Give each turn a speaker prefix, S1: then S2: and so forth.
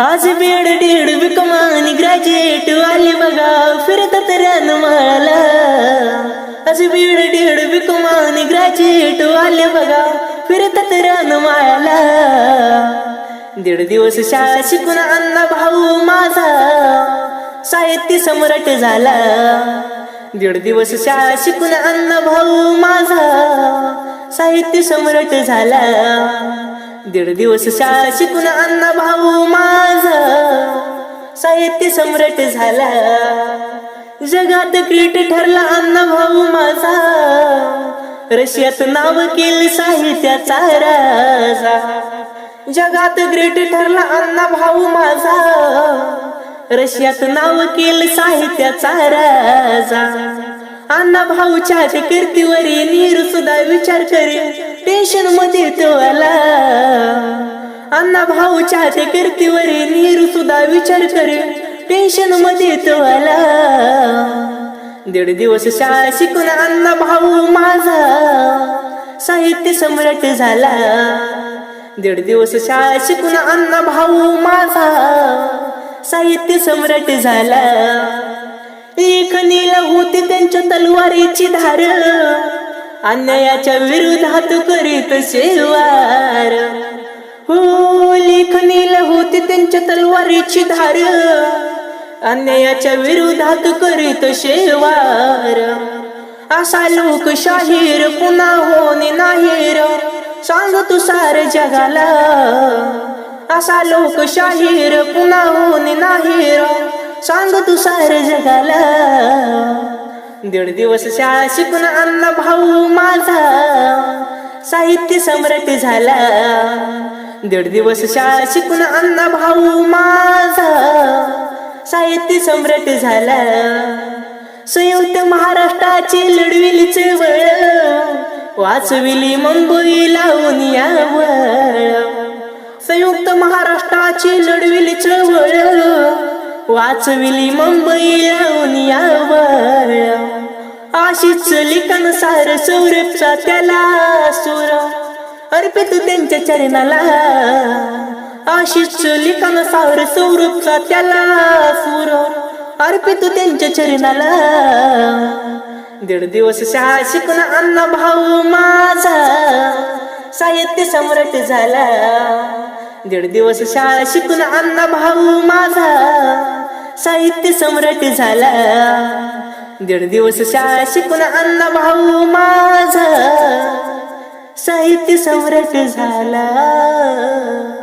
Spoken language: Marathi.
S1: आज बीड डेड विकमान ग्रॅज्युएट आले बघा फिरतात रानमाळाला आज बेड डेड विकमान ग्रॅज्युएट आले बघा फिरतात रानमाळाला दीड दिवस शाळा शिकून अण्णा भाऊ माझा साहित्य सम्राट झाला. दीड दिवस शाळा शिकून अण्णा भाऊ माझा साहित्य सम्राट झाला. दीड दिवस शाळा शिकून अण्णा भाऊ माझा साहित्य सम्राट झाला. जगात क्रीट ठरला अण्णा भाऊ माझा. रशियात नाव केलं साहित्याचा राजा. जगात ग्रेट ठरला अण्णा भाऊ माझा. रशियात नाव केलं साहित्याचा राजा. अण्णा भाऊच्या कीर्तीवरी नीर सुद्धा विचार करेल टेन्शनमध्ये तो आला. अण्णा भाऊच्या कीर्तीवर नीरू सुद्धा विचार करे. टेन्शनमध्ये तो आला. दीड दिवस शाळा शिकून अण्णा भाऊ माझा साहित्य सम्राट झाला. दीड दिवस शाळा शिकून अण्णा भाऊ माझा साहित्य सम्राट झाला. लेखनीला होती त्यांच्या तलवारीची धार. अन्यायाच्या विरोधात करीत शेवार हो लेखनीला होती त्यांच्या तलवारीची धार. अन्यायाच्या विरोधात करीत शेवार असा लोक शाहीर पुन्हा होणे नाही सांग तुसार जगाला. असा लोक शाहीर पुन्हा होणे नाही सांग तुसार जगाला. दीड दिवस शाळा शिकून अण्णा भाऊ माझा. साहित्य सम्राट झाला. दीड दिवस शाळा शिकून अन्न भाऊ माझा. साहित्य सम्राट झाला. संयुक्त महाराष्ट्राची लढविली चळवळ. वाचविली मुंबई लावून यावळ. संयुक्त महाराष्ट्राची लढविली चळवळ. वाचविली मुंबई लावून यावळ. अशीच लिखन सार सौरभचा त्याला सुर अर्पित त्यांच्या चरणाला. आशिष लिखन सार सौरभचा त्याला सुर अर्पित त्यांच्या चरणाला. दीड दिवस शाळा शिकून अण्णा भाऊ माझा साहित्य सम्राट झाला. दीड दिवस शाळा शिकून अण्णा भाऊ माझा साहित्य सम्राट झाला. दीड दिवस शाळा शिकून अण्णा भाऊ माझा साहित्य सम्राट झाला.